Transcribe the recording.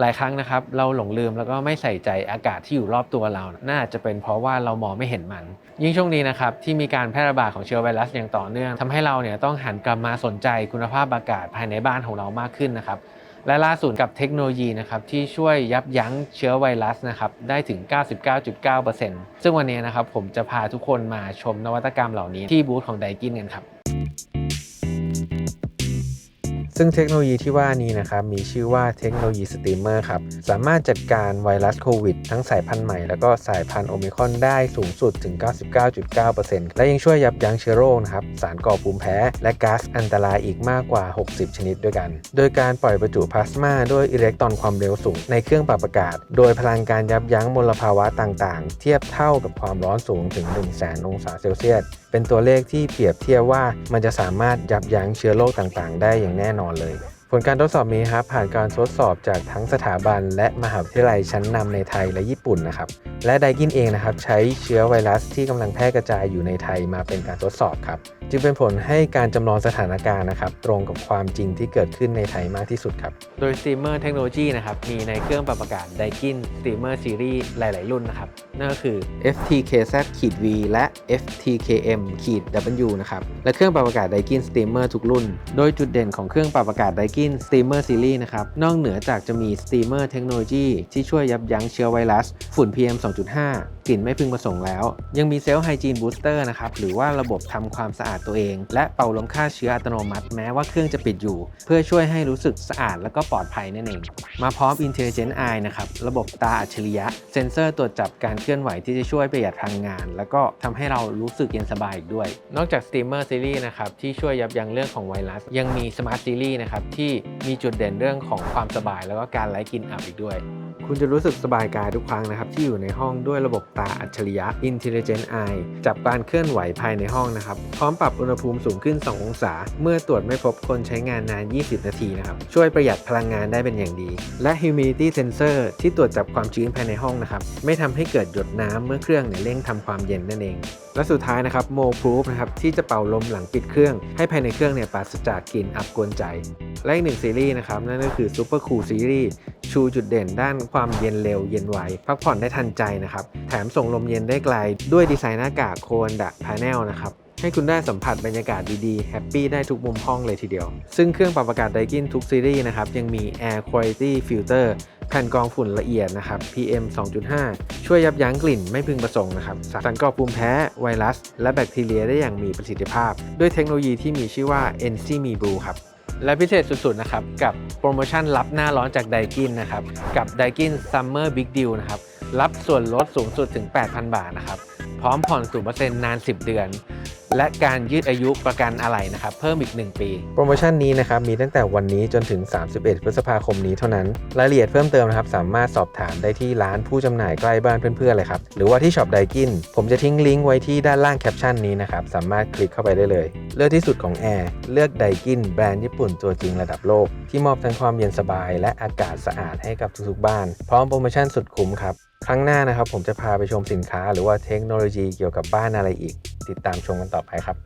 หลายครั้งนะครับเราหลงลืมแล้วก็ไม่ใส่ใจอากาศที่อยู่รอบตัวเรา น่าจะเป็นเพราะว่าเรามองไม่เห็นมัน ยิ่งช่วงนี้นะครับที่มีการแพร่ระบาดของเชื้อไวรัสอย่างต่อเนื่องทำให้เราเนี่ยต้องหันกลับมาสนใจคุณภาพอากาศภายในบ้านของเรามากขึ้นนะครับและล่าสุดกับเทคโนโลยีนะครับที่ช่วยยับยั้งเชื้อไวรัสนะครับได้ถึง 99.9%ซึ่งวันนี้นะครับผมจะพาทุกคนมาชมนวัตกรรมเหล่านี้ที่บูธของไดกินกันครับ ซึ่งเทคโนโลยีที่ว่านี้นะครับมีชื่อว่าเทคโนโลยีสตรีมเมอร์ครับ สามารถจัดการไวรัสโควิด ทั้งสายพันธุ์ใหม่ แล้วก็สายพันธุ์โอมิคอนได้สูงสุดถึง 99.9%และยังช่วยยับยั้งเชื้อโรคนะครับ สารก่อภูมิแพ้ และก๊าซอันตรายอีกมากกว่า 60 ชนิดด้วยกัน โดยการปล่อยประจุพลาสมาด้วยอิเล็กตรอนความเร็วสูงในเครื่องปรับอากาศ โดยพลังการยับยั้งมลภาวะต่างๆ เทียบเท่ากับความร้อนสูงถึง 1 0 0 0 0แองศาเซลเซียส เป็นตัวเลขที่เปรียบเทียบว่ามันจะสามารถยับยั้งเชื้อโรคต่างๆ ได้อย่างแน่นอนเลย ผลการทดสอบนี้ครับผ่านการทดสอบจากทั้งสถาบัน และมหาวิทยาลัยชั้นนำในไทยและญี่ปุ่นนะครับและไดกินเองนะครับใช้เชื้อไวรัสที่กำลังแพร่กระจายอยู่ในไทยมาเป็นการทดสอบครับ จึงเป็นผลให้การจำลองสถานการณ์นะครับ ตรงกับความจริงที่เกิดขึ้นในไทยมากที่สุดครับ โดย Steamer Technology นะครับ มีในเครื่องปรับอากาศ Daikin Steamer Series หลาย ๆ รุ่นนะครับ นั่นก็คือ FTKZ-V และ FTKM-W นะครับ และเครื่องปรับอากาศ Daikin Steamer ทุกรุ่น โดยจุดเด่นของเครื่องปรับอากาศ Daikin Steamer Series นะครับ นอกเหนือจากจะมี Steamer Technology ที่ช่วยยับยั้งเชื้อไวรัส ฝุ่น PM 2.5 กลิ่นไม่พึงประสงค์แล้ว ยังมีเซลล์ไฮจีนบูสเตอร์นะครับหรือว่าระบบทำความสะอาดตัวเอง และเป่าลมฆ่าเชื้ออัตโนมัติแม้ว่าเครื่องจะปิดอยู่ เพื่อช่วยให้รู้สึกสะอาดและก็ปลอดภัยนั่นเอง มาพร้อม Intelligent Eye นะครับระบบตาอัจฉริยะ เซ็นเซอร์ตรวจจับการเคลื่อนไหวที่จะช่วยประหยัดพลังงาน แล้วก็ทำให้เรารู้สึกเย็นสบายอีกด้วย นอกจาก Steamer Series นะครับที่ช่วยยับยั้งเรื่องของไวรัส ยังมี Smart Series นะครับที่มีจุดเด่นเรื่องของความสบายแล้วก็การไร้กลิ่นอับอีกด้วย คุณจะรู้สึกสบายกายทุกครั้งนะครับ ที่อยู่ในห้องด้วยระบบตาอัจฉริยะ Intelligent Eye จับการเคลื่อนไหวภายในห้องนะครับ พร้อมปรับอุณหภูมิสูงขึ้น 2 องศา เมื่อตรวจไม่พบคนใช้งานนาน 20 นาทีนะครับ ช่วยประหยัดพลังงานได้เป็นอย่างดี และ Humidity Sensor ที่ตรวจจับความชื้นภายในห้องนะครับ ไม่ทำให้เกิดหยดน้ำเมื่อเครื่องเนี่ยเร่งทำความเย็นนั่นเอง และสุดท้ายนะครับ Mo Proof นะครับที่จะเป่าลมหลังปิดเครื่อง ให้ภายในเครื่องเนี่ยปราศจากกลิ่นอับกวนใจและอีกหนึ่งซีรีส์นะครับนั่นก็คือ Super Cool Series ชูจุดเด่นด้านความเย็นเร็วเย็นไว พักผ่อนได้ทันใจนะครับ แถมส่งลมเย็นได้ไกล ด้วยดีไซน์หน้ากากโคนดะพาเนลนะครับให้คุณได้สัมผัสบรรยากาศดีๆ แฮปปี้ได้ทุกมุมห้องเลยทีเดียว ซึ่งเครื่องปรับอากาศไดกินทุกซีรีส์นะครับ ยังมี Air Quality Filter แผ่นกรองฝุ่นละเอียดนะครับ PM 2.5 ช่วยยับยั้งกลิ่นไม่พึงประสงค์นะครับสารก่อภูมิแพ้ ไวรัส และแบคทีเรียได้อย่างมีประสิทธิภาพ ด้วยเทคโนโลยีที่มีชื่อว่า NC m e Blue ครับ และพิเศษสุดๆนะครับกับ รโมชั่นรับหน้าร้อนจากไดกินนะครับ กับไดกินซัมเมอร์บิ๊กดีลนะครับ รับส่วนลดสูงสุดถึง 8,000 บาทนะครับ พร้อมผ่อน 0%นาน 10 เดือน และการยืดอายุประกันอะไหล่นะครับเพิ่มอีก 1 ปี โปรโมชั่นนี้นะครับมีตั้งแต่วันนี้จนถึง 31 พฤษภาคมนี้เท่านั้น รายละเอียดเพิ่มเติมนะครับสามารถสอบถามได้ที่ร้านผู้จำหน่ายใกล้บ้านเพื่อนๆเลยครับหรือว่าที่ช็อปไดกินผมจะทิ้งลิงก์ไว้ที่ด้านล่างแคปชั่นนี้นะครับสามารถคลิกเข้าไปได้เลย เลือกที่สุดของแอร์เลือกไดกินแบรนด์ญี่ปุ่นตัวจริงระดับโลก ที่มอบทั้งความเย็นสบาย และอากาศสะอาดให้กับทุกๆบ้าน พร้อมโปรโมชั่นสุดคุ้มครับครั้งหน้านะครับผมจะพาไปชมสินค้าหรือว่าเทคโนโลยีเกี่ยวกับบ้านอะไรอีก ติดตามชมกันต่อไปครับ